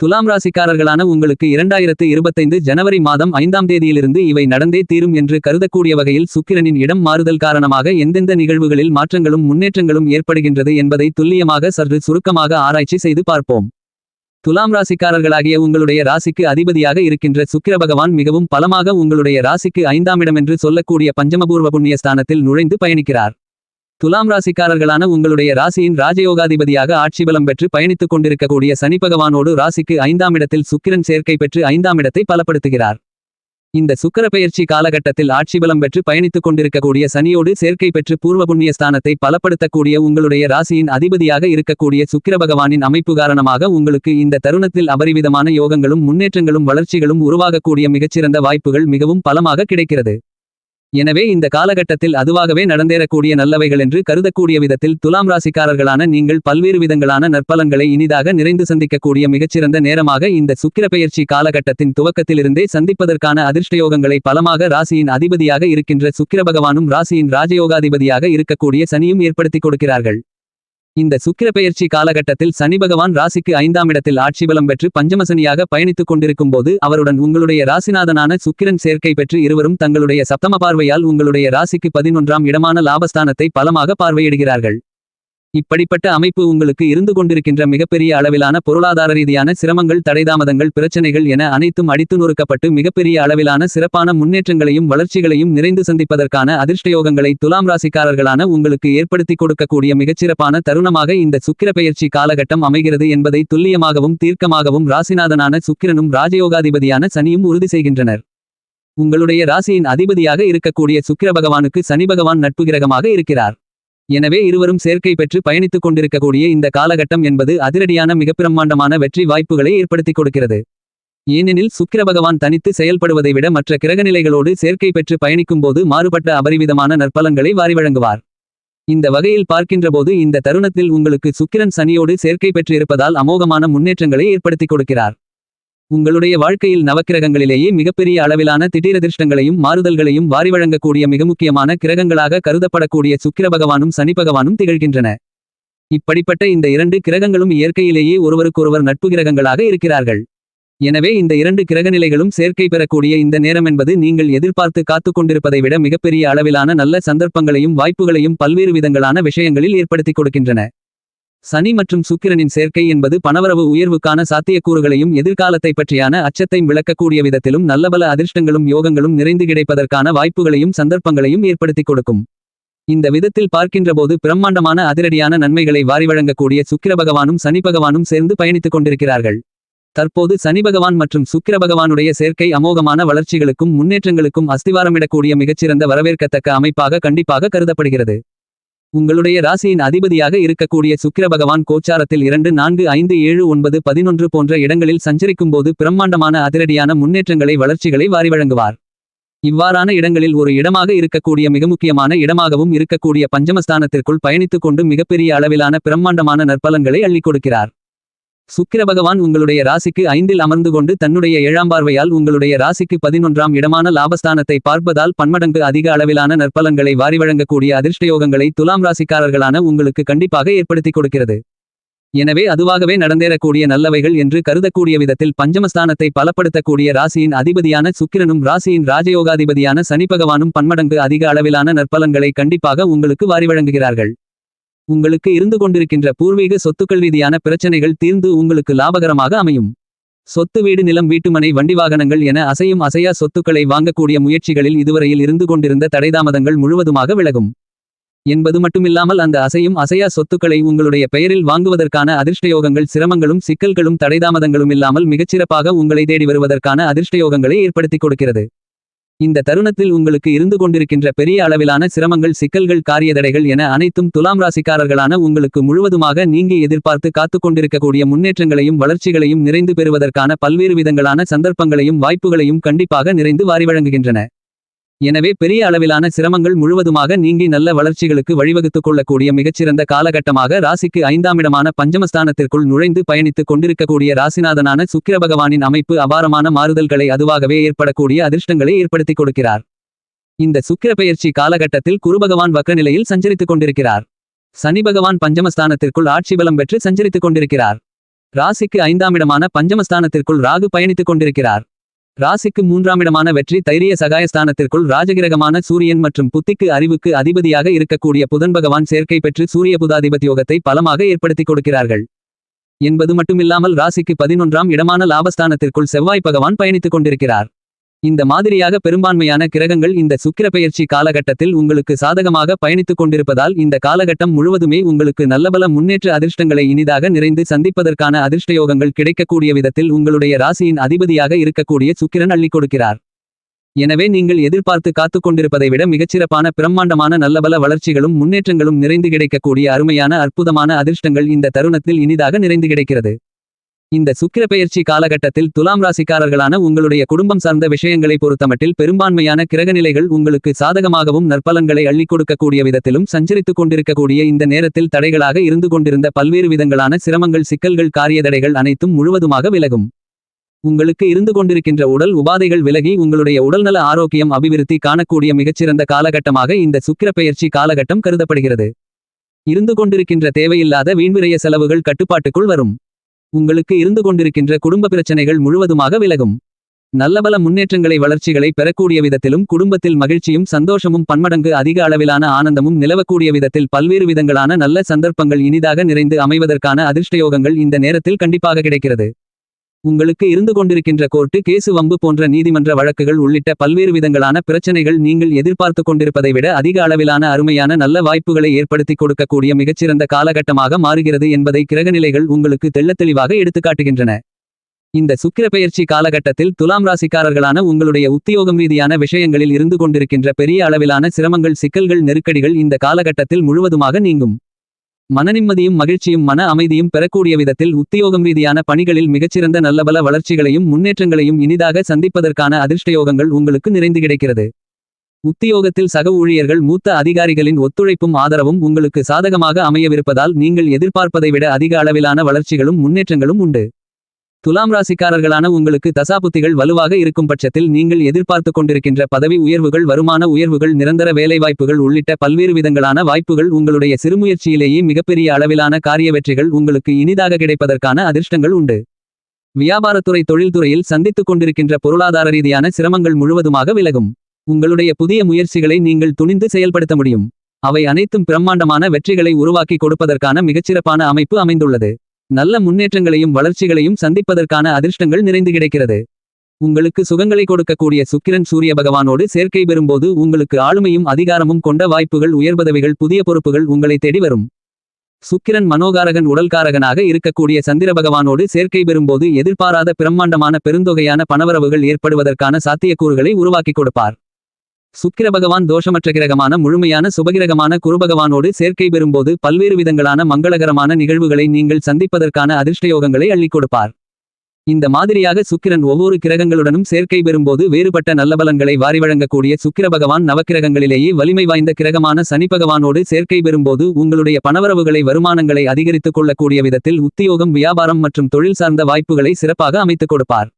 துலாம் ராசிக்காரர்களான உங்களுக்கு இரண்டாயிரத்து இருபத்தைந்து ஜனவரி மாதம் ஐந்தாம் தேதியிலிருந்து இவை நடந்தே தீரும் என்று கருதக்கூடிய வகையில் சுக்கிரனின் இடம் மாறுதல் காரணமாக எந்தெந்த நிகழ்வுகளில் மாற்றங்களும் முன்னேற்றங்களும் ஏற்படுகின்றது என்பதை துல்லியமாக சற்று சுருக்கமாக ஆராய்ச்சி செய்து பார்ப்போம். துலாம் ராசிக்காரர்களாகிய உங்களுடைய ராசிக்கு அதிபதியாக இருக்கின்ற சுக்கிர பகவான் மிகவும் பலமாக உங்களுடைய ராசிக்கு ஐந்தாம் இடமென்று சொல்லக்கூடிய பஞ்சமபூர்வ புண்ணிய ஸ்தானத்தில் நுழைந்து பயணிக்கிறார். துலாம் ராசிக்காரர்களான உங்களுடைய ராசியின் ராஜயோகாதிபதியாக ஆட்சி பலம் பெற்று பயணித்துக் கொண்டிருக்கக்கூடிய சனி பகவானோடு ராசிக்கு ஐந்தாம் இடத்தில் சுக்கிரன் சேர்க்கை பெற்று ஐந்தாம் இடத்தை பலப்படுத்துகிறார். இந்த சுக்கர பெயர்ச்சி காலகட்டத்தில் ஆட்சி பலம் பெற்று பயணித்துக் கொண்டிருக்கக்கூடிய சனியோடு சேர்க்கை பெற்று பூர்வ புண்ணிய ஸ்தானத்தை பலப்படுத்தக்கூடிய உங்களுடைய ராசியின் அதிபதியாக இருக்கக்கூடிய சுக்கிர பகவானின் அமைப்பு காரணமாக உங்களுக்கு இந்த தருணத்தில் அபரிவிதமான யோகங்களும் முன்னேற்றங்களும் வளர்ச்சிகளும் உருவாகக்கூடிய மிகச்சிறந்த வாய்ப்புகள் மிகவும் பலமாக கிடைக்கிறது. எனவே இந்த காலகட்டத்தில் அதுவாகவே நடந்தேறக்கூடிய நல்லவைகள் என்று கருதக்கூடிய விதத்தில் துலாம் ராசிக்காரர்களான நீங்கள் பல்வேறு விதங்களான நற்பலன்களை இனிதாக நிறைந்து சந்திக்கக்கூடிய மிகச்சிறந்த நேரமாக இந்த சுக்கிர பெயர்ச்சி காலகட்டத்தின் துவக்கத்திலிருந்தே சந்திப்பதற்கான அதிர்ஷ்டயோகங்களை பலமாக ராசியின் அதிபதியாக இருக்கின்ற சுக்கிர பகவானும் ராசியின் ராஜயோகாதிபதியாக இருக்கக்கூடிய சனியும் ஏற்படுத்திக் கொடுக்கிறார்கள். இந்த சுக்கிர பெயர்ச்சி காலகட்டத்தில் சனி பகவான் ராசிக்கு ஐந்தாம் இடத்தில் ஆட்சி பலம் பெற்று பஞ்சமசனியாக பயணித்துக் கொண்டிருக்கும் போது அவருடன் உங்களுடைய ராசிநாதனான சுக்கிரன் சேர்க்கை பெற்று இருவரும் தங்களுடைய சப்தம பார்வையால் உங்களுடைய ராசிக்கு பதினொன்றாம் இடமான லாபஸ்தானத்தை பலமாக பார்வையிடுகிறார்கள். இப்படிப்பட்ட அமைப்பு உங்களுக்கு இருந்து கொண்டிருக்கின்ற மிகப்பெரிய அளவிலான பொருளாதார ரீதியான சிரமங்கள் தடைதாமதங்கள் பிரச்சனைகள் என அனைத்தும் அடித்து நொறுக்கப்பட்டு மிகப்பெரிய அளவிலான சிறப்பான முன்னேற்றங்களையும் வளர்ச்சிகளையும் நிறைந்து சந்திப்பதற்கான அதிர்ஷ்டயோகங்களை துலாம் ராசிக்காரர்களான உங்களுக்கு ஏற்படுத்தி கொடுக்கக்கூடிய மிகச்சிறப்பான தருணமாக இந்த சுக்கிர பெயர்ச்சி காலகட்டம் அமைகிறது என்பதை துல்லியமாகவும் தீர்க்கமாகவும் ராசிநாதனான சுக்கிரனும் ராஜயோகாதிபதியான சனியும் உறுதி செய்கின்றனர். உங்களுடைய ராசியின் அதிபதியாக இருக்கக்கூடிய சுக்கிர பகவானுக்கு சனி பகவான் நட்புகிரகமாக இருக்கிறார். எனவே இருவரும் சேர்க்கை பெற்று பயணித்துக் கொண்டிருக்கக்கூடிய இந்த காலகட்டம் என்பது அதிரடியான மிக பிரம்மாண்டமான வெற்றி வாய்ப்புகளை ஏற்படுத்திக் கொடுக்கிறது. ஏனெனில் சுக்கிர பகவான் தனித்து செயல்படுவதை விட மற்ற கிரகநிலைகளோடு சேர்க்கை பெற்று பயணிக்கும்போது மாறுபட்ட அபரிவிதமான நற்பலன்களை வாரி வழங்குவார். இந்த வகையில் பார்க்கின்றபோது இந்த தருணத்தில் உங்களுக்கு சுக்கிரன் சனியோடு சேர்க்கை பெற்று இருப்பதால் அமோகமான முன்னேற்றங்களை ஏற்படுத்திக் கொடுக்கிறார். உங்களுடைய வாழ்க்கையில் நவக்கிரகங்களிலேயே மிகப்பெரிய அளவிலான திடீரதிர்ஷ்டங்களையும் மாறுதல்களையும் வாரி வழங்கக்கூடிய மிக முக்கியமான கிரகங்களாக கருதப்படக்கூடிய சுக்கிர பகவானும் சனி பகவானும் திகழ்கின்றன. இப்படிப்பட்ட இந்த இரண்டு கிரகங்களும் இயற்கையிலேயே ஒருவருக்கொருவர் நட்பு கிரகங்களாக இருக்கிறார்கள். எனவே இந்த இரண்டு கிரகநிலைகளும் சேர்க்கை பெறக்கூடிய இந்த நேரம் என்பது நீங்கள் எதிர்பார்த்து காத்து கொண்டிருப்பதை விட மிகப்பெரிய அளவிலான நல்ல சந்தர்ப்பங்களையும் வாய்ப்புகளையும் பல்வேறு விதங்களான விஷயங்களில் ஏற்படுத்திக் கொடுக்கின்றன. சனி மற்றும் சுக்கிரனின் சேர்க்கை என்பது பணவரவு உயர்வுக்கான சாத்தியக்கூறுகளையும் எதிர்காலத்தை பற்றியான அச்சத்தையும் விளக்கக்கூடிய விதத்திலும் நல்லபல அதிர்ஷ்டங்களும் யோகங்களும் நிறைந்து கிடைப்பதற்கான வாய்ப்புகளையும் சந்தர்ப்பங்களையும் ஏற்படுத்திக் கொடுக்கும். இந்த விதத்தில் பார்க்கின்றபோது பிரம்மாண்டமான அதிரடியான நன்மைகளை வாரி வழங்கக்கூடிய சுக்கிர பகவானும் சனி பகவானும் சேர்ந்து பயணித்துக் கொண்டிருக்கிறார்கள். தற்போது சனி பகவான் மற்றும் சுக்கிர பகவானுடைய சேர்க்கை அமோகமான வளர்ச்சிகளுக்கும் முன்னேற்றங்களுக்கும் அஸ்திவாரமிடக்கூடிய மிகச்சிறந்த வரவேற்கத்தக்க அமைப்பாக கண்டிப்பாக கருதப்படுகிறது. உங்களுடைய ராசியின் அதிபதியாக இருக்கக்கூடிய சுக்கிர பகவான் கோச்சாரத்தில் இரண்டு நான்கு ஐந்து ஏழு ஒன்பது பதினொன்று போன்ற இடங்களில் சஞ்சரிக்கும்போது பிரம்மாண்டமான அதிரடியான முன்னேற்றங்களை வளர்ச்சிகளை வாரி வழங்குவார். இவ்வாறான இடங்களில் ஒரு இடமாக இருக்கக்கூடிய மிக முக்கியமான இடமாகவும் இருக்கக்கூடிய பஞ்சமஸ்தானத்திற்குள் பயணித்துக் கொண்டு மிகப்பெரிய அளவிலான பிரம்மாண்டமான நற்பலன்களை அள்ளிக் கொடுக்கிறார். சுக்கிர பகவான் உங்களுடைய ராசிக்கு ஐந்தில் அமர்ந்து கொண்டு தன்னுடைய ஏழாம் பார்வையால் உங்களுடைய ராசிக்கு பதினொன்றாம் இடமான லாபஸ்தானத்தை பார்ப்பதால் பன்மடங்கு அதிக அளவிலான நற்பலன்களை வாரி வழங்கக்கூடிய அதிர்ஷ்டயோகங்களை துலாம் ராசிக்காரர்களான உங்களுக்கு கண்டிப்பாக ஏற்படுத்திக் கொடுக்கிறது. எனவே அதுவாகவே நடந்தேறக்கூடிய நல்லவைகள் என்று கருதக்கூடிய விதத்தில் பஞ்சமஸ்தானத்தை பலப்படுத்தக்கூடிய ராசியின் அதிபதியான சுக்கிரனும் ராசியின் ராஜயோகாதிபதியான சனி பகவானும் பன்மடங்கு அதிக அளவிலான நற்பலன்களை கண்டிப்பாக உங்களுக்கு வாரி வழங்குகிறார்கள். உங்களுக்கு இருந்து கொண்டிருக்கின்ற பூர்வீக சொத்துக்கள் ரீதியான பிரச்சனைகள் தீர்ந்து உங்களுக்கு லாபகரமாக அமையும். சொத்து வீடு நிலம் வீட்டுமனை வண்டி வாகனங்கள் என அசையும் அசையா சொத்துக்களை வாங்கக்கூடிய முயற்சிகளில் இதுவரையில் இருந்து கொண்டிருந்த தடைதாமதங்கள் முழுவதுமாக விலகும். என்பது மட்டுமில்லாமல் அந்த அசையும் அசையா சொத்துக்களை உங்களுடைய பெயரில் வாங்குவதற்கான அதிர்ஷ்டயோகங்கள் சிரமங்களும் சிக்கல்களும் தடைதாமதங்களும் இல்லாமல் மிகச்சிறப்பாக உங்களை தேடி வருவதற்கான அதிர்ஷ்டயோகங்களை ஏற்படுத்திக் கொடுக்கிறது. இந்த தருணத்தில் உங்களுக்கு இருந்து கொண்டிருக்கின்ற பெரிய அளவிலான சிரமங்கள் சிக்கல்கள் காரியதடைகள் என அனைத்தும் துலாம் ராசிக்காரர்களான உங்களுக்கு முழுவதுமாக நீங்கி எதிர்பார்த்து காத்துக் கொண்டிருக்கக்கூடிய முன்னேற்றங்களையும் வளர்ச்சிகளையும் நிறைந்து பெறுவதற்கான பல்வேறு விதங்களான சந்தர்ப்பங்களையும் வாய்ப்புகளையும் கண்டிப்பாக நிறைந்து வாரி வழங்குகின்றன. எனவே பெரிய அளவிலான சிரமங்கள் முழுவதுமாக நீங்கி நல்ல வளர்ச்சிகளுக்கு வழிவகுத்துக் கொள்ளக்கூடிய மிகச்சிறந்த காலகட்டமாக ராசிக்கு ஐந்தாமிடமான பஞ்சமஸ்தானத்திற்குள் நுழைந்து பயணித்துக் கொண்டிருக்கக்கூடிய ராசிநாதனான சுக்கிர பகவானின் அமைப்பு அபாரமான மாறுதல்களை அதுவாகவே ஏற்படக்கூடிய அதிர்ஷ்டங்களை ஏற்படுத்திக் கொடுக்கிறார். இந்த சுக்கிர பெயர்ச்சி காலகட்டத்தில் குருபகவான் வக்கநிலையில் சஞ்சரித்துக் கொண்டிருக்கிறார். சனி பகவான் பஞ்சமஸ்தானத்திற்குள் ஆட்சி பலம் பெற்று சஞ்சரித்துக் கொண்டிருக்கிறார். ராசிக்கு ஐந்தாமிடமான பஞ்சமஸ்தானத்திற்குள் ராகு பயணித்துக் கொண்டிருக்கிறார். ராசிக்கு மூன்றாமிடமான வெற்றி தைரிய சகாயஸ்தானத்திற்குள் ராஜகிரகமான சூரியன் மற்றும் புத்திக்கு அறிவுக்கு அதிபதியாக இருக்கக்கூடிய புதன் பகவான் சேர்க்கை பெற்று சூரிய புதாதிபதி யோகத்தை பலமாக ஏற்படுத்திக் கொடுக்கிறார்கள். என்பது மட்டுமில்லாமல் ராசிக்கு பதினொன்றாம் இடமான லாபஸ்தானத்திற்குள் செவ்வாய் பகவான் பயணித்துக் கொண்டிருக்கிறார். இந்த மாதிரியாக பெரும்பான்மையான கிரகங்கள் இந்த சுக்கிர பெயர்ச்சி காலகட்டத்தில் உங்களுக்கு சாதகமாக பயணித்துக் கொண்டிருப்பதால் இந்த காலகட்டம் முழுவதுமே உங்களுக்கு நல்லபல முன்னேற்ற அதிர்ஷ்டங்களை இனிதாக நிறைந்து சந்திப்பதற்கான அதிர்ஷ்டயோகங்கள் கிடைக்கக்கூடிய விதத்தில் உங்களுடைய ராசியின் அதிபதியாக இருக்கக்கூடிய சுக்கிரன் அள்ளிக் கொடுக்கிறார். எனவே நீங்கள் எதிர்பார்த்து காத்துக் கொண்டிருப்பதை விட மிகச்சிறப்பான பிரம்மாண்டமான நல்லபல வளர்ச்சிகளும் முன்னேற்றங்களும் நிறைந்து கிடைக்கக்கூடிய அருமையான அற்புதமான அதிர்ஷ்டங்கள் இந்த தருணத்தில் இனிதாக நிறைந்து கிடைக்கிறது. இந்த சுக்கிர பெயர்ச்சி காலகட்டத்தில் துலாம் ராசிக்காரர்களான உங்களுடைய குடும்பம் சார்ந்த விஷயங்களை பொறுத்தமட்டில் பெரும்பான்மையான கிரகநிலைகள் உங்களுக்கு சாதகமாகவும் நற்பலன்களை அள்ளிக் கொடுக்கக்கூடிய விதத்திலும் சஞ்சரித்துக் கொண்டிருக்கக்கூடிய இந்த நேரத்தில் தடைகளாக இருந்து கொண்டிருந்த பல்வேறு விதங்களான சிரமங்கள் சிக்கல்கள் காரியதடைகள் அனைத்தும் முழுவதுமாக விலகும். உங்களுக்கு இருந்து கொண்டிருக்கின்ற உடல் உபாதைகள் விலகி உங்களுடைய உடல்நல ஆரோக்கியம் அபிவிருத்தி காணக்கூடிய மிகச்சிறந்த காலகட்டமாக இந்த சுக்கிர பெயர்ச்சி காலகட்டம் கருதப்படுகிறது. இருந்து கொண்டிருக்கின்ற தேவையில்லாத வீண்விரைய செலவுகள் கட்டுப்பாட்டுக்குள் வரும். உங்களுக்கு இருந்து கொண்டிருக்கின்ற குடும்ப பிரச்சனைகள் முழுவதுமாக விலகும். நல்லபல முன்னேற்றங்களை வளர்ச்சிகளை பெறக்கூடிய விதத்திலும் குடும்பத்தில் மகிழ்ச்சியும் சந்தோஷமும் பன்மடங்கு அதிக அளவிலான ஆனந்தமும் நிலவக்கூடிய விதத்தில் பல்வேறு விதங்களான நல்ல சந்தர்ப்பங்கள் இனிதாக நிறைந்து அமைவதற்கான அதிர்ஷ்டயோகங்கள் இந்த நேரத்தில் கண்டிப்பாக கிடைக்கிறது. உங்களுக்கு இருந்து கொண்டிருக்கின்ற கோர்ட்டு கேசு வம்பு போன்ற நீதிமன்ற வழக்குகள் உள்ளிட்ட பல்வேறு விதங்களான பிரச்சனைகள் நீங்கள் எதிர்பார்த்து கொண்டிருப்பதை விட அதிக அளவிலான அருமையான நல்ல வாய்ப்புகளை ஏற்படுத்தி கொடுக்கக்கூடிய மிகச்சிறந்த காலகட்டமாக மாறுகிறது என்பதை கிரகநிலைகள் உங்களுக்கு தெள்ளத்தெளிவாக எடுத்துக்காட்டுகின்றன இந்த சுக்கிர பெயர்ச்சி காலகட்டத்தில் துலாம் ராசிக்காரர்களான உங்களுடைய உத்தியோகம் ரீதியான விஷயங்களில் இருந்து கொண்டிருக்கின்ற பெரிய அளவிலான சிரமங்கள் சிக்கல்கள் நெருக்கடிகள் இந்த காலகட்டத்தில் முழுவதுமாக நீங்கும். மனநிம்மதியும் மகிழ்ச்சியும் மன அமைதியும் பெறக்கூடிய விதத்தில் உத்தியோகம் ரீதியான பணிகளில் மிகச்சிறந்த நல்லபல வளர்ச்சிகளையும் முன்னேற்றங்களையும் இனிதாக சந்திப்பதற்கான அதிர்ஷ்டயோகங்கள் உங்களுக்கு நிறைந்து கிடைக்கிறது. உத்தியோகத்தில் சக ஊழியர்கள் மூத்த அதிகாரிகளின் ஒத்துழைப்பும் ஆதரவும் உங்களுக்கு சாதகமாக அமையவிருப்பதால் நீங்கள் எதிர்பார்ப்பதை விட அதிக அளவிலான வளர்ச்சிகளும் முன்னேற்றங்களும் உண்டு. துலாம் ராசிக்காரர்களான உங்களுக்கு தசாபுத்திகள் வலுவாக இருக்கும் பட்சத்தில் நீங்கள் எதிர்பார்த்து கொண்டிருக்கின்ற பதவி உயர்வுகள் வருமான உயர்வுகள் நிரந்தர வேலைவாய்ப்புகள் உள்ளிட்ட பல்வேறு விதங்களான வாய்ப்புகள் உங்களுடைய சிறுமுயற்சியிலேயே மிகப்பெரிய அளவிலான காரிய வெற்றிகள் உங்களுக்கு இனிதாக கிடைப்பதற்கான அதிர்ஷ்டங்கள் உண்டு. வியாபாரத்துறை தொழில்துறையில் சந்தித்துக் கொண்டிருக்கின்ற பொருளாதார ரீதியான சிரமங்கள் முழுவதுமாக விலகும். உங்களுடைய புதிய முயற்சிகளை நீங்கள் துணிந்து செயல்படுத்த முடியும். அவை அனைத்தும் பிரம்மாண்டமான வெற்றிகளை உருவாக்கி கொடுப்பதற்கான மிகச்சிறப்பான அமைப்பு அமைந்துள்ளது. நல்ல முன்னேற்றங்களையும் வளர்ச்சிகளையும் சந்திப்பதற்கான அதிர்ஷ்டங்கள் நிறைந்து கிடைக்கிறது. உங்களுக்கு சுகங்களை கொடுக்கக்கூடிய சுக்கிரன் சூரிய பகவானோடு சேர்க்கை பெறும்போது உங்களுக்கு ஆளுமையும் அதிகாரமும் கொண்ட வாய்ப்புகள் உயர்பதவிகள் புதிய பொறுப்புகள் உங்களை தேடி வரும். சுக்கிரன் மனோகாரகன் உடல்காரகனாக இருக்கக்கூடிய சந்திர பகவானோடு சேர்க்கை பெறும்போது எதிர்பாராத பிரம்மாண்டமான பெருந்தொகையான பணவரவுகள் ஏற்படுவதற்கான சாத்தியக்கூறுகளை உருவாக்கிக் கொடுப்பார். சுக்கிர பகவான் தோஷமற்ற கிரகமான முழுமையான சுபகிரகமான குருபகவானோடு சேர்க்கை பெறும்போது பல்வேறு விதங்களான மங்களகரமான நிகழ்வுகளை நீங்கள் சந்திப்பதற்கான அதிர்ஷ்டயோகங்களை அள்ளிக் கொடுப்பார். இந்த மாதிரியாக சுக்கிரன் ஒவ்வொரு கிரகங்களுடனும் சேர்க்கை பெறும்போது வேறுபட்ட நல்லபலன்களை வாரி வழங்கக்கூடிய சுக்கிர பகவான் நவக்கிரகங்களிலேயே வலிமை வாய்ந்த கிரகமான சனி பகவானோடு சேர்க்கை பெறும்போது உங்களுடைய பணவரவுகளை வருமானங்களை அதிகரித்துக் கொள்ளக்கூடிய விதத்தில் உத்தியோகம் வியாபாரம் மற்றும் தொழில் சார்ந்த வாய்ப்புகளை சிறப்பாக அமைத்துக் கொடுப்பார்.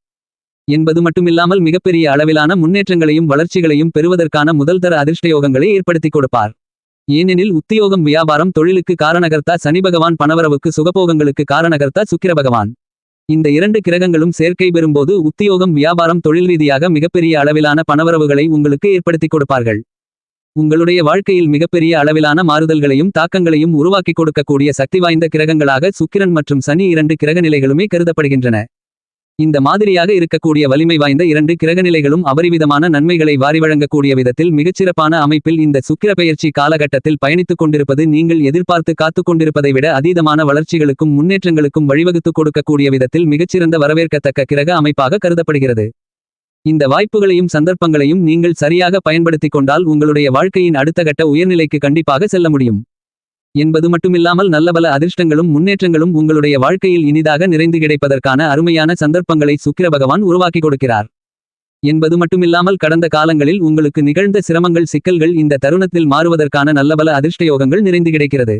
என்பது மட்டுமில்லாமல் மிகப்பெரிய அளவிலான முன்னேற்றங்களையும் வளர்ச்சிகளையும் பெறுவதற்கான முதல்தர அதிர்ஷ்டயோகங்களை ஏற்படுத்திக் கொடுப்பார். ஏனெனில் உத்தியோகம் வியாபாரம் தொழிலுக்கு காரணகர்த்தா சனி பகவான் பணவரவுக்கு சுகபோகங்களுக்கு காரணகர்த்தா சுக்கிர பகவான். இந்த இரண்டு கிரகங்களும் சேர்க்கை பெறும்போது உத்தியோகம் வியாபாரம் தொழில் ரீதியாக மிகப்பெரிய அளவிலான பணவரவுகளை உங்களுக்கு ஏற்படுத்திக் கொடுப்பார்கள். உங்களுடைய வாழ்க்கையில் மிகப்பெரிய அளவிலான மாறுதல்களையும் தாக்கங்களையும் உருவாக்கிக் கொடுக்கக்கூடிய சக்தி வாய்ந்த கிரகங்களாக சுக்கிரன் மற்றும் சனி இரண்டு கிரக நிலைகளுமே கருதப்படுகின்றன. இந்த மாதிரியாக இருக்கக்கூடிய வலிமை வாய்ந்த இரண்டு கிரகநிலைகளும் அபரிவிதமான நன்மைகளை வாரி வழங்கக்கூடிய விதத்தில் மிகச்சிறப்பான அமைப்பில் இந்த சுக்கிர பெயர்ச்சி காலகட்டத்தில் பயணித்துக் கொண்டிருப்பது நீங்கள் எதிர்பார்த்து காத்துக் கொண்டிருப்பதை விட அதீதமான வளர்ச்சிகளுக்கும் முன்னேற்றங்களுக்கும் வழிவகுத்து கொடுக்கக்கூடிய விதத்தில் மிகச்சிறந்த வரவேற்கத்தக்க கிரக அமைப்பாக கருதப்படுகிறது. இந்த வாய்ப்புகளையும் சந்தர்ப்பங்களையும் நீங்கள் சரியாக பயன்படுத்திக் கொண்டால் உங்களுடைய வாழ்க்கையின் அடுத்த கட்ட உயர்நிலைக்கு கண்டிப்பாக செல்ல முடியும். என்பது மட்டுமில்லாமல் நல்லபல அதிர்ஷ்டங்களும் முன்னேற்றங்களும் உங்களுடைய வாழ்க்கையில் இனிதாக நிறைந்து கிடைப்பதற்கான அருமையான சந்தர்ப்பங்களை சுக்கிர பகவான் உருவாக்கி கொடுக்கிறார். என்பது மட்டுமில்லாமல் கடந்த காலங்களில் உங்களுக்கு நிகழ்ந்த சிரமங்கள் சிக்கல்கள் இந்த தருணத்தில் மாறுவதற்கான நல்லபல அதிர்ஷ்டயோகங்கள் நிறைந்து கிடைக்கிறது.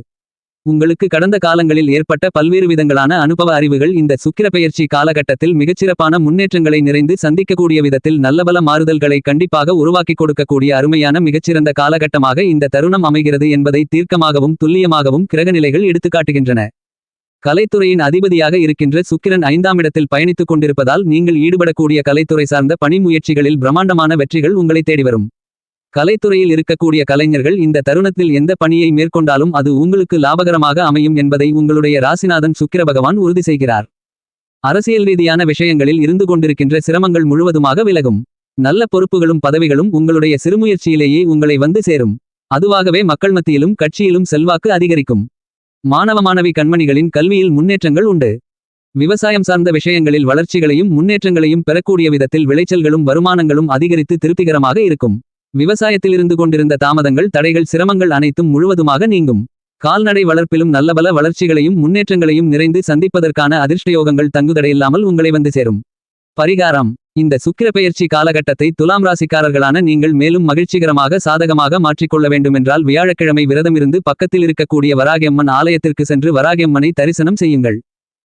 உங்களுக்கு கடந்த காலங்களில் ஏற்பட்ட பல்வேறு விதங்களான அனுபவ அறிவுகள் இந்த சுக்கிர பெயர்ச்சி காலகட்டத்தில் மிகச்சிறப்பான முன்னேற்றங்களை நிறைந்து சந்திக்கக்கூடிய விதத்தில் நல்லபல மாறுதல்களை கண்டிப்பாக உருவாக்கிக் கொடுக்கக்கூடிய அருமையான மிகச்சிறந்த காலகட்டமாக இந்த தருணம் அமைகிறது என்பதை தீர்க்கமாகவும் துல்லியமாகவும் கிரகநிலைகள் எடுத்துக்காட்டுகின்றன கலைத்துறையின் அதிபதியாக இருக்கின்ற சுக்கிரன் ஐந்தாம் இடத்தில் பயணித்துக் கொண்டிருப்பதால் நீங்கள் ஈடுபடக்கூடிய கலைத்துறை சார்ந்த பணி முயற்சிகளில் பிரம்மாண்டமான வெற்றிகள் உங்களை தேடி வரும். கலைத்துறையில் இருக்கக்கூடிய கலைஞர்கள் இந்த தருணத்தில் எந்த பணியை மேற்கொண்டாலும் அது உங்களுக்கு லாபகரமாக அமையும் என்பதை உங்களுடைய ராசிநாதன் சுக்கிர பகவான் உறுதி செய்கிறார். அரசியல் ரீதியான விஷயங்களில் இருந்து கொண்டிருக்கின்ற சிரமங்கள் முழுவதுமாக விலகும். நல்ல பொறுப்புகளும் பதவிகளும் உங்களுடைய சிறுமுயற்சியிலேயே உங்களை வந்து சேரும். அதுவாகவே மக்கள் மத்தியிலும் கட்சியிலும் செல்வாக்கு அதிகரிக்கும். மாணவ மாணவி கண்மணிகளின் கல்வியில் முன்னேற்றங்கள் உண்டு. விவசாயம் சார்ந்த விஷயங்களில் வளர்ச்சிகளையும் முன்னேற்றங்களையும் பெறக்கூடிய விதத்தில் விளைச்சல்களும் வருமானங்களும் அதிகரித்து திருப்திகரமாக இருக்கும். விவசாயத்தில் இருந்து கொண்டிருந்த தாமதங்கள் தடைகள் சிரமங்கள் அனைத்தும் முழுவதுமாக நீங்கும். கால்நடை வளர்ப்பிலும் நல்லபல வளர்ச்சிகளையும் முன்னேற்றங்களையும் நிறைந்து சந்திப்பதற்கான அதிர்ஷ்டயோகங்கள் தங்குதடையில்லாமல் உங்களை வந்து சேரும். பரிகாரம். இந்த சுக்கிர பெயர்ச்சி காலகட்டத்தை துலாம் ராசிக்காரர்களான நீங்கள் மேலும் மகிழ்ச்சிகரமாக சாதகமாக மாற்றிக்கொள்ள வேண்டுமென்றால் வியாழக்கிழமை விரதமிருந்து பக்கத்தில் இருக்கக்கூடிய வராகியம்மன் ஆலயத்திற்கு சென்று வராகியம்மனை தரிசனம் செய்யுங்கள்.